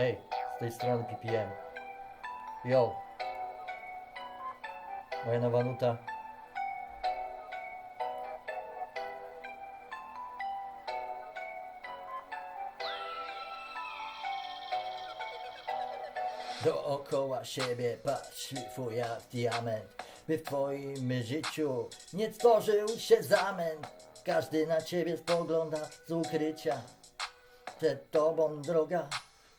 Ej, z tej strony PPM. Yo. Moja nowa nuta. Dookoła siebie patrz, szlifuj jak diament By w twoim życiu nie stworzył się zamęt Każdy na ciebie spogląda z ukrycia Przed tobą droga,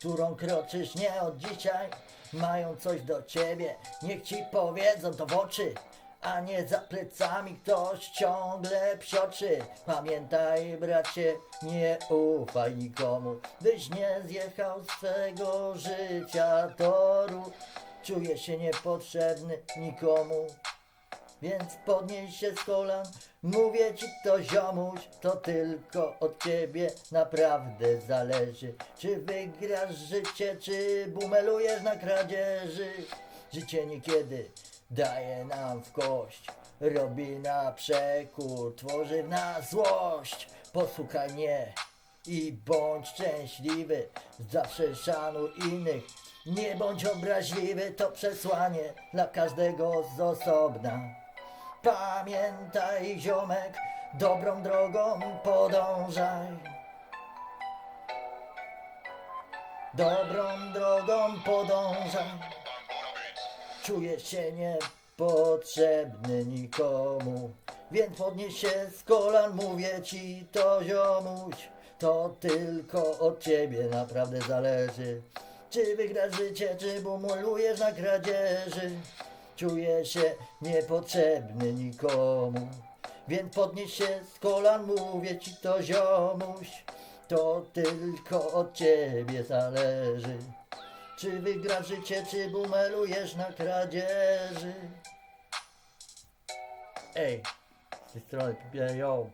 którą kroczysz nie od dzisiaj. Mają coś do ciebie, niech ci powiedzą to w oczy a nie za plecami ktoś ciągle psioczy. Pamiętaj bracie, nie ufaj nikomu Byś nie zjechał z swego życia toru Czuję się niepotrzebny nikomu więc podnieś się z kolan, mówię ci to ziomuś, to tylko od ciebie naprawdę zależy. Czy wygrasz życie, czy bumelujesz na kradzieży? Życie niekiedy daje nam w kość, robi na przekór, tworzy w nas złość. Posłuchaj mnie i bądź szczęśliwy, zawsze szanuj innych. Nie bądź obraźliwy, to przesłanie dla każdego z osobna. Pamiętaj, ziomek, dobrą drogą podążaj. Dobrą drogą podążaj. Czuję się niepotrzebny nikomu, więc podnieś się z kolan, mówię ci to ziomuś. To tylko od ciebie naprawdę zależy. Czy wygrasz życie, czy bumulujesz na kradzieży? Czuję się niepotrzebny nikomu, więc podnieś się z kolan, mówię ci to ziomuś. To tylko od ciebie zależy. Czy wygrasz życie, czy bumelujesz na kradzieży? Ej, z tej strony, yo.